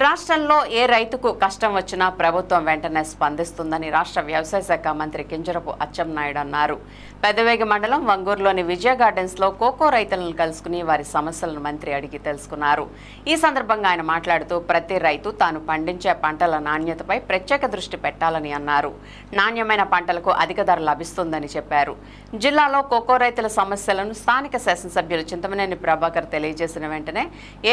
రాష్ట్రంలో ఏ రైతుకు కష్టం వచ్చినా ప్రభుత్వం వెంటనే స్పందిస్తుందని రాష్ట్ర వ్యవసాయ శాఖ మంత్రి కింజరపు అచ్చెన్నాయుడు అన్నారు. పెదవేగి మండలం వంగూరులోని విజయ గార్డెన్స్లో కోకో రైతులను కలుసుకుని వారి సమస్యలను మంత్రి అడిగి తెలుసుకున్నారు. ఈ సందర్భంగా ఆయన మాట్లాడుతూ ప్రతి రైతు తాను పండించే పంటల నాణ్యతపై ప్రత్యేక దృష్టి పెట్టాలని అన్నారు. నాణ్యమైన పంటలకు అధిక ధర లభిస్తుందని చెప్పారు. జిల్లాలో కోకో రైతుల సమస్యలను స్థానిక శాసనసభ్యులు చింతమనేని ప్రభాకర్ తెలియజేసిన వెంటనే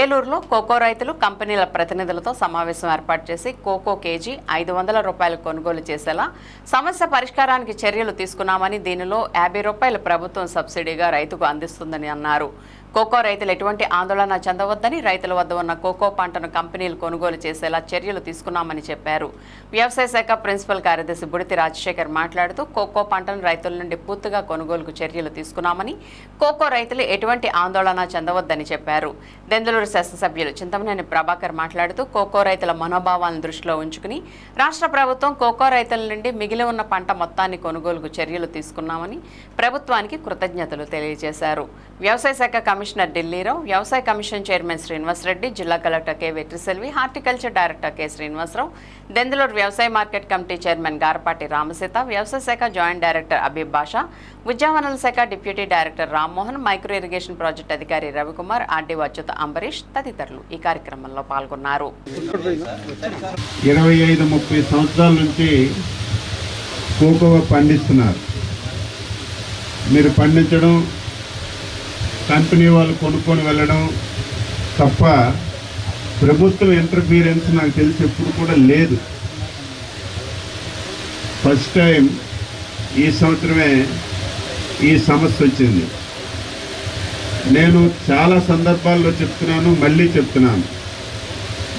ఏలూరులో కోకో రైతులు కంపెనీల ప్రతినిధి ప్రతినిధులతో సమావేశం ఏర్పాటు చేసి కోకో కేజీ ఐదు వందల రూపాయలు కొనుగోలు చేసేలా సమస్య పరిష్కారానికి చర్యలు తీసుకున్నామని దీనిలో యాభై రూపాయలు ప్రభుత్వం సబ్సిడీగా రైతుకు అందిస్తుందని అన్నారు. కోకో రైతులు ఎటువంటి ఆందోళన చెందవద్దని రైతుల వద్ద ఉన్న కోకో పంటను కంపెనీలు కొనుగోలు చేసేలా చర్యలు తీసుకున్నామని చెప్పారు. వ్యవసాయ శాఖ ప్రిన్సిపల్ కార్యదర్శి బుడితి రాజశేఖర్ మాట్లాడుతూ కోకో పంటను రైతుల నుండి పూర్తిగా కొనుగోలుకు చర్యలు తీసుకున్నామని కోకో రైతులు ఎటువంటి ఆందోళన చెందవద్దని చెప్పారు. దెందులూరు శాసనసభ్యులు చింతమనేని ప్రభాకర్ మాట్లాడుతూ కోకో రైతుల మనోభావాలను దృష్టిలో ఉంచుకుని రాష్ట్ర ప్రభుత్వం కోకో రైతుల నుండి మిగిలి ఉన్న పంట మొత్తాన్ని కొనుగోలుకు చర్యలు తీసుకున్నామని ప్రభుత్వానికి కృతజ్ఞతలు తెలియజేశారు. వ్యవసాయ శాఖ కమిషనర్ ఢిల్లీరావు వ్యవసాయ కమిషన్ చైర్మన్ శ్రీనివాసరెడ్డి జిల్లా collector K Vetriselvi horticulture director K Srinivasa Rao Denduluru వ్యవసాయ market committee chairman Garapati Ramaseetha వ్యవసాయ శాఖ జాయింట్ డైరెక్టర్ అబీబ్ బాషా ఉద్యానవనాల శాఖ deputy director Rammohan micro irrigation project అధికారి రవికుమార్ ఆర్డీఓ అచ్యుత అంబరీష్ తదితరులు ఈ కార్యక్రమంలో పాల్గొన్నారు. ఇరవై ఐదు ముప్పై సంవత్సరాల నుంచి కోకోవా పండిస్తున్నారు. మీరు పండించడం కంపెనీ వాళ్ళు కొనుక్కొని వెళ్ళడం తప్ప ప్రభుత్వం ఇంటర్ఫీరెన్స్ నాకు తెలిసి ఎప్పుడు కూడా లేదు. ఫస్ట్ టైం ఈ సంవత్సరమే ఈ సమస్య వచ్చింది. నేను చాలా సందర్భాల్లో చెప్తున్నాను మళ్ళీ చెప్తున్నాను.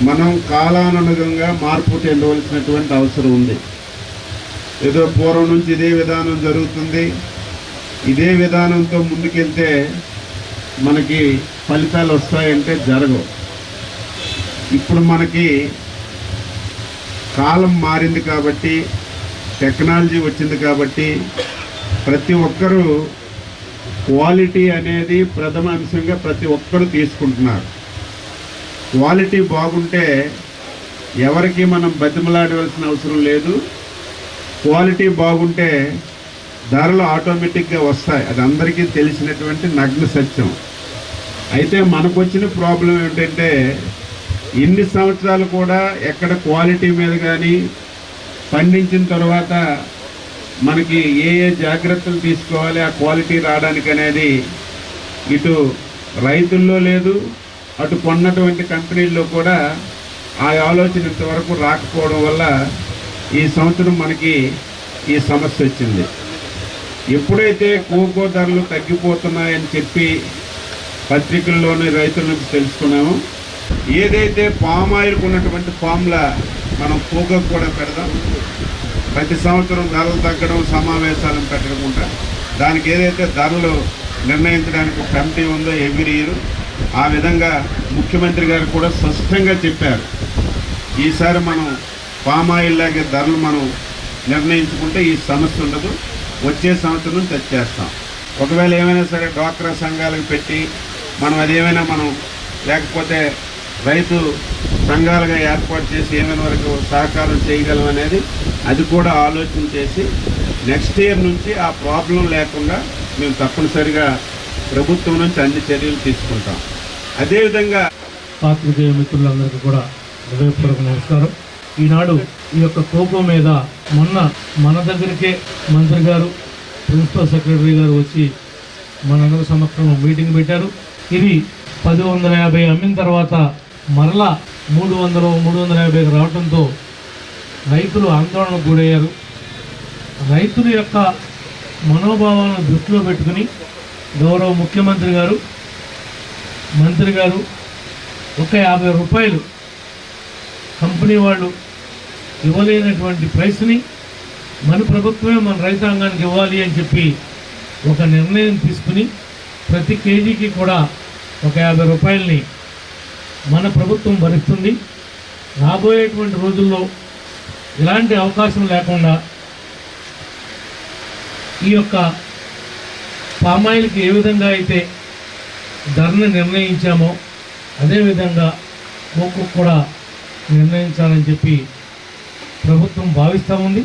మనం కాలానుగుణంగా మార్పు చెందవలసినటువంటి అవసరం ఉంది. ఏదో పూర్వం నుంచి ఇదే విధానం జరుగుతుంది. ఇదే విధానంతో ముందుకెళ్తే మనకి ఫలితాలు వస్తాయంటే జరగవు. ఇప్పుడు మనకి కాలం మారింది కాబట్టి టెక్నాలజీ వచ్చింది కాబట్టి ప్రతి ఒక్కరూ క్వాలిటీ అనేది ప్రథమ అంశంగా ప్రతి ఒక్కరూ తీసుకుంటున్నారు. క్వాలిటీ బాగుంటే ఎవరికి మనం బతిమలాడవలసిన అవసరం లేదు. క్వాలిటీ బాగుంటే ధరలు ఆటోమేటిక్గా వస్తాయి. అది అందరికీ తెలిసినటువంటి నగ్న సత్యం. అయితే మనకు వచ్చిన ప్రాబ్లం ఏంటంటే ఇన్ని సంవత్సరాలు కూడా ఎక్కడ క్వాలిటీ మీద కానీ పండించిన తర్వాత మనకి ఏ ఏ జాగ్రత్తలు తీసుకోవాలి ఆ క్వాలిటీ రావడానికి అనేది ఇటు రైతుల్లో లేదు అటు కొన్నటువంటి కంపెనీల్లో కూడా ఆ ఆలోచన ఇంతవరకు రాకపోవడం వల్ల ఈ సంవత్సరం మనకి ఈ సమస్య వచ్చింది. ఎప్పుడైతే కోకో ధరలు తగ్గిపోతున్నాయని చెప్పి పత్రికల్లోని రైతుల నుంచి తెలుసుకున్నామో ఏదైతే పామ్ ఆయిల్కి ఉన్నటువంటి ఫామ్లా మనం కోకో కూడా పెడదాం. ప్రతి సంవత్సరం ధరలు తగ్గడం సమావేశాలను పెట్టకుండా దానికి ఏదైతే ధరలు నిర్ణయించడానికి ఒక కమిటీ ఉందో ఎవ్రీ ఇయర్ ఆ విధంగా ముఖ్యమంత్రి గారు కూడా స్పష్టంగా చెప్పారు. ఈసారి మనం పామ్ ఆయిల్ లాగే ధరలు మనం నిర్ణయించుకుంటే ఈ సమస్య ఉండదు. వచ్చే సంవత్సరం తెచ్చేస్తాం. ఒకవేళ ఏమైనా సరే డ్వాక్రా సంఘాలకు పెట్టి మనం అదేమైనా మనం లేకపోతే రైతు సంఘాలుగా ఏర్పాటు చేసి ఏమైనా వరకు సహకారం చేయగలం అనేది అది కూడా ఆలోచన చేసి నెక్స్ట్ ఇయర్ నుంచి ఆ ప్రాబ్లం లేకుండా మేము తప్పనిసరిగా ప్రభుత్వం నుంచి అన్ని చర్యలు తీసుకుంటాం. అదేవిధంగా పాత్రికేయ మిత్రులందరికీ కూడా హృదయపూర్వక నమస్కారం. ఈనాడు ఈ యొక్క కోపం మీద మొన్న మన దగ్గరికే మంత్రి గారు ప్రిన్సిపల్ సెక్రటరీ గారు వచ్చి మనందరి సమక్షంలో మీటింగ్ పెట్టారు. ఇది పది వందల యాభై అమ్మిన తర్వాత మరలా మూడు వందలు మూడు వందల యాభైకి రావడంతో రైతులు ఆందోళనకు గురయ్యారు. రైతుల యొక్క మనోభావాలను దృష్టిలో పెట్టుకుని గౌరవ ముఖ్యమంత్రి గారు మంత్రి గారు ఒక యాభై రూపాయలు కంపెనీ వాళ్ళు ఇవ్వలేనటువంటి ప్రైస్ని మన ప్రభుత్వమే మన రైతాంగానికి ఇవ్వాలి అని చెప్పి ఒక నిర్ణయం తీసుకుని ప్రతి కేజీకి కూడా ఒక యాభై రూపాయలని మన ప్రభుత్వం భరిస్తుంది. రాబోయేటువంటి రోజుల్లో ఇలాంటి అవకాశం లేకుండా ఈ యొక్క పామాయిల్కి ఏ విధంగా అయితే ధరను నిర్ణయించామో అదేవిధంగా కోకు కూడా నిర్ణయించాలని చెప్పి ప్రభుత్వం భావిస్తూ ఉంది.